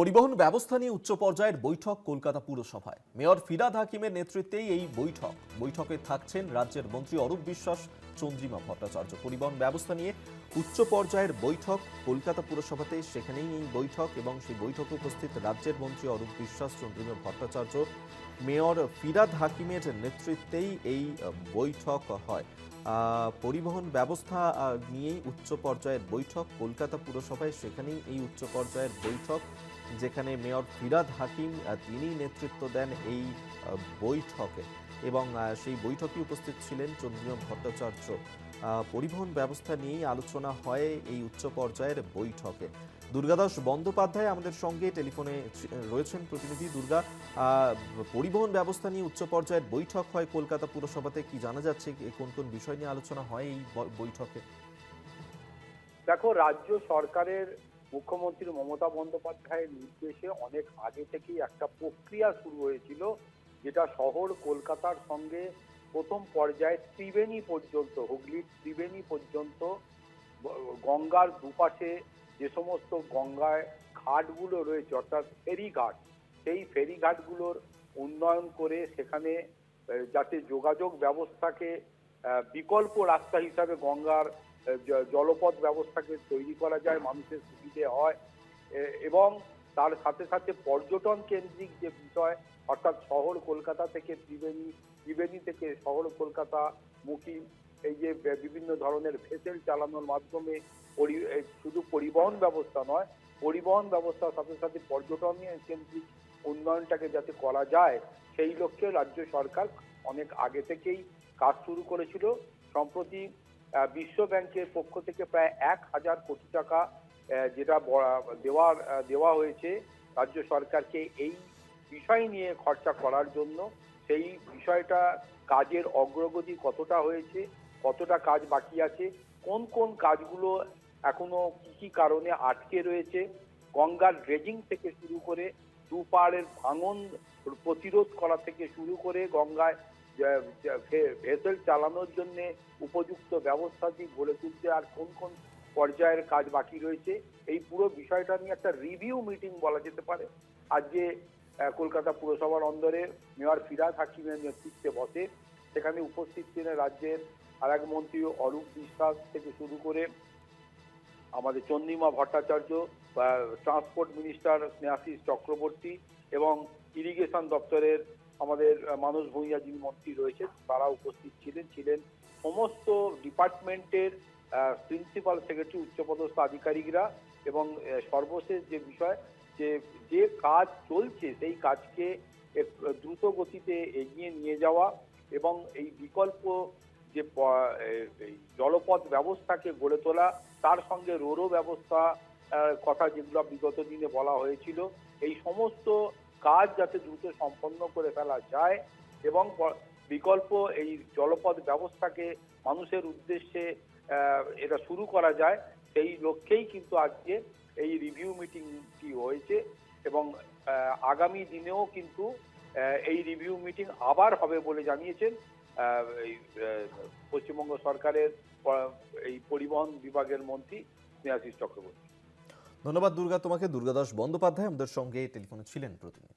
পরিবহন ব্যবস্থা নিয়ে উচ্চ পর্যায়ের বৈঠক কলকাতা পুরসভায়। মেয়র ফিরাদ হাকিমের নেতৃত্বেই এই বৈঠক। বৈঠকে থাকছেন রাজ্যের মন্ত্রী অরূপ বিশ্বাস, চন্দ্রিমা ভট্টাচার্য। পরিবহন ব্যবস্থা নিয়ে উচ্চ পর্যায়ের বৈঠক কলকাতা পুরসভাতে। সেখানেই এই বৈঠক এবং সেই বৈঠকে উপস্থিত রাজ্যের মন্ত্রী অরূপ বিশ্বাস, চন্দ্রিমা ভট্টাচার্য, মেয়র ফিরাদ হাকিমের নেতৃত্বেই এই বৈঠক হয়। পরিবহন ব্যবস্থা নিয়েই উচ্চ পর্যায়ের বৈঠক কলকাতা পুরসভায়। সেখানেই এই উচ্চ পর্যায়ের বৈঠক যেখানে মেয়র ফিরাদ হাকিম তিনি নেতৃত্ব দেন এই বৈঠকে। এবং সেই বৈঠকে উপস্থিত ছিলেন চন্দ্রিমা ভট্টাচার্য। পরিবহন ব্যবস্থা নিয়েই আলোচনা হয় এই উচ্চ পর্যায়ের বৈঠকে। দুর্গাদাস বন্দ্যোপাধ্যায় আমাদের সঙ্গে টেলিফোনে রয়েছেন প্রতিনিধি। দুর্গা পরিবহন ব্যবস্থা নিয়ে উচ্চ পর্যায়ের বৈঠক হয় কলকাতা পুরসভাতে। কি জানা যাচ্ছে কোন কোন বিষয় নিয়ে আলোচনা হয় এই বৈঠকে? দেখো, রাজ্য সরকারের মুখ্যমন্ত্রী মমতা বন্দ্যোপাধ্যায়ের নির্দেশে অনেক আগে থেকেই একটা প্রক্রিয়া শুরু হয়েছিল, যেটা শহর কলকাতার সঙ্গে প্রথম পর্যায়ে ত্রিবেণী পর্যন্ত, হুগলির ত্রিবেণী পর্যন্ত, গঙ্গার দুপাশে যে সমস্ত গঙ্গায় ঘাটগুলো রয়েছে, অর্থাৎ ফেরিঘাট, সেই ফেরিঘাটগুলোর উন্নয়ন করে সেখানে যাতে যোগাযোগ ব্যবস্থাকে বিকল্প রাস্তা হিসাবে গঙ্গার জলপথ ব্যবস্থাকে তৈরি করা যায়, মানুষের সুবিধে হয়। এবং তার সাথে সাথে পর্যটন কেন্দ্রিক যে বিষয়, অর্থাৎ শহর কলকাতা থেকে ত্রিবেণী ত্রিবেণী থেকে শহর কলকাতা মুখী, এই যে বিভিন্ন ধরনের ভেসেল চালানোর মাধ্যমে শুধু পরিবহন ব্যবস্থা নয়, পরিবহন ব্যবস্থার সাথে সাথে পর্যটন কেন্দ্রিক উন্নয়নটাকে যাতে করা যায়, সেই লক্ষ্যে রাজ্য সরকার অনেক আগে থেকেই কাজ শুরু করেছিল। সম্প্রতি বিশ্ব ব্যাংকের পক্ষ থেকে প্রায় এক হাজার কোটি টাকা যেটা দেওয়ার দেওয়া হয়েছে রাজ্য সরকারকে এই বিষয় নিয়ে খরচা করার জন্য। সেই বিষয়টা কাজের অগ্রগতি কতটা হয়েছে, কতটা কাজ বাকি আছে, কোন কোন কাজগুলো এখনও কি কি কারণে আটকে রয়েছে, গঙ্গার ড্রেজিং থেকে শুরু করে দুপাড়ের ভাঙন প্রতিরোধ করা থেকে শুরু করে গঙ্গায় ভেসেল চালানোর জন্য উপযুক্ত ব্যবস্থাটি গড়ে তুলতে আর কোন কোন পর্যায়ের কাজ বাকি রয়েছে? এই পুরো বিষয়টা নিয়ে একটা রিভিউ মিটিং বলা যেতে পারে। আজকে কলকাতা পুরসভার অন্দরে মেয়র ফিরাদ হাকিমের নেতৃত্বে বসে, সেখানে উপস্থিত ছিলেন রাজ্যের আর এক মন্ত্রী অরূপ বিশ্বাস থেকে শুরু করে আমাদের চন্দ্রিমা ভট্টাচার্য ট্রান্সপোর্ট মিনিস্টার স্নেহাশিস চক্রবর্তী এবং ইরিগেশন দপ্তরের আমাদের মানস ভূঁইয়া যিনি মন্ত্রী রয়েছেন, তারা উপস্থিত ছিলেন ছিলেন সমস্ত ডিপার্টমেন্টের প্রিন্সিপাল সেক্রেটারি উচ্চপদস্থ আধিকারিকরা এবং সর্বশেষ যে বিষয়, যে যে কাজ চলছে, সেই কাজকে দ্রুত গতিতে এগিয়ে নিয়ে যাওয়া এবং এই বিকল্প যে জলপথ ব্যবস্থাকে গড়ে তোলা, তার সঙ্গে রোরো ব্যবস্থা কথা যেগুলো বিগত দিনে বলা হয়েছিল, এই সমস্ত কাজ যাতে দ্রুত সম্পন্ন করে ফেলা যায় এবং বিকল্প এই জলপথ ব্যবস্থাকে মানুষের উদ্দেশ্যে এটা শুরু করা যায়, সেই লক্ষ্যেই কিন্তু আজকে এই রিভিউ মিটিংটি হয়েছে এবং আগামী দিনেও কিন্তু এই রিভিউ মিটিং আবার হবে বলে জানিয়েছেন পশ্চিমবঙ্গ সরকারের এই পরিবহন বিভাগের মন্ত্রী স্নেহাশিস চক্রবর্তী। ধন্যবাদ দুর্গা তোমাকে দুর্গাদাস বন্দ্যোপাধ্যায় আমাদের সঙ্গে টেলিফোনে ছিলেন প্রতিনিধি।